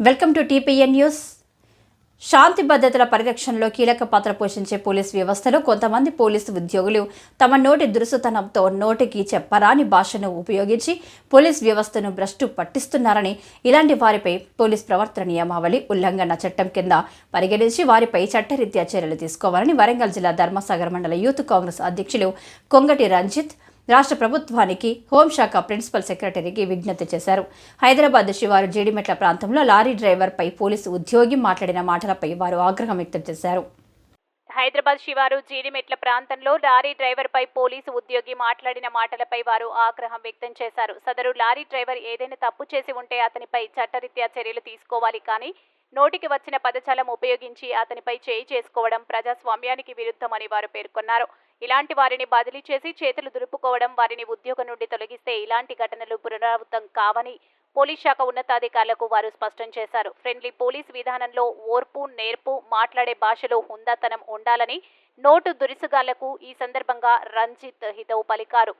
Welcome to TPN news. శాంతి భద్రతల పరిరక్షణలో కీలక పాత్ర పోషించే పోలీస్ వ్యవస్థలో కొంతమంది పోలీసు ఉద్యోగులు తమ నోటి దురుసుతనంతో నోటికి చెప్పరాని భాషను ఉపయోగించి పోలీస్ వ్యవస్థను భ్రష్టు పట్టిస్తున్నారని ఇలాంటి వారిపై పోలీస్ ప్రవర్తన నియమావళి ఉల్లంఘన చట్టం కింద పరిగణించి వారిపై చట్టరీత్యా చర్యలు తీసుకోవాలని వరంగల్ జిల్లా ధర్మసాగర్ మండల యూత్ కాంగ్రెస్ అధ్యక్షులు కొంగటి రంజిత్ రాష్ట్ర ప్రభుత్వానికి హోంశాఖ ప్రిన్సిపల్ సెక్రటరీకి విజ్ఞప్తి చేశారు. హైదరాబాద్ శివారు జీడిమెట్ల ప్రాంతంలో లారీ డ్రైవర్పై పోలీసు ఉద్యోగి మాట్లాడిన మాటలపై వారు ఆగ్రహం వ్యక్తం చేశారు. హైదరాబాద్ శివారు జీడిమెట్ల ప్రాంతంలో లారీ డ్రైవర్పై పోలీసు ఉద్యోగి మాట్లాడిన మాటలపై వారు ఆగ్రహం వ్యక్తం చేశారు. సదరు లారీ డ్రైవర్ ఏదైనా తప్పు చేసి ఉంటే అతనిపై చట్టరీత్యా చర్యలు తీసుకోవాలి కానీ నోటికి వచ్చిన పదజాలం ఉపయోగించి అతనిపై చేయి చేసుకోవడం ప్రజాస్వామ్యానికి విరుద్ధమని వారు పేర్కొన్నారు. ఇలాంటి వారిని బదిలీ చేసి చేతులు దులుపుకోవడం వారిని ఉద్యోగం నుండి తొలగిస్తే ఇలాంటి ఘటనలు పునరావృతం కావని పోలీస్ శాఖ ఉన్నతాధికారులకు వారు స్పష్టం చేశారు. ఫ్రెండ్లీ పోలీస్ విధానంలో ఓర్పు నేర్పు మాట్లాడే భాషలో హుందాతనం ఉండాలని నోటు దురిసుగాళ్ళకు ఈ సందర్భంగా రంజిత్ హితవు పలికారు.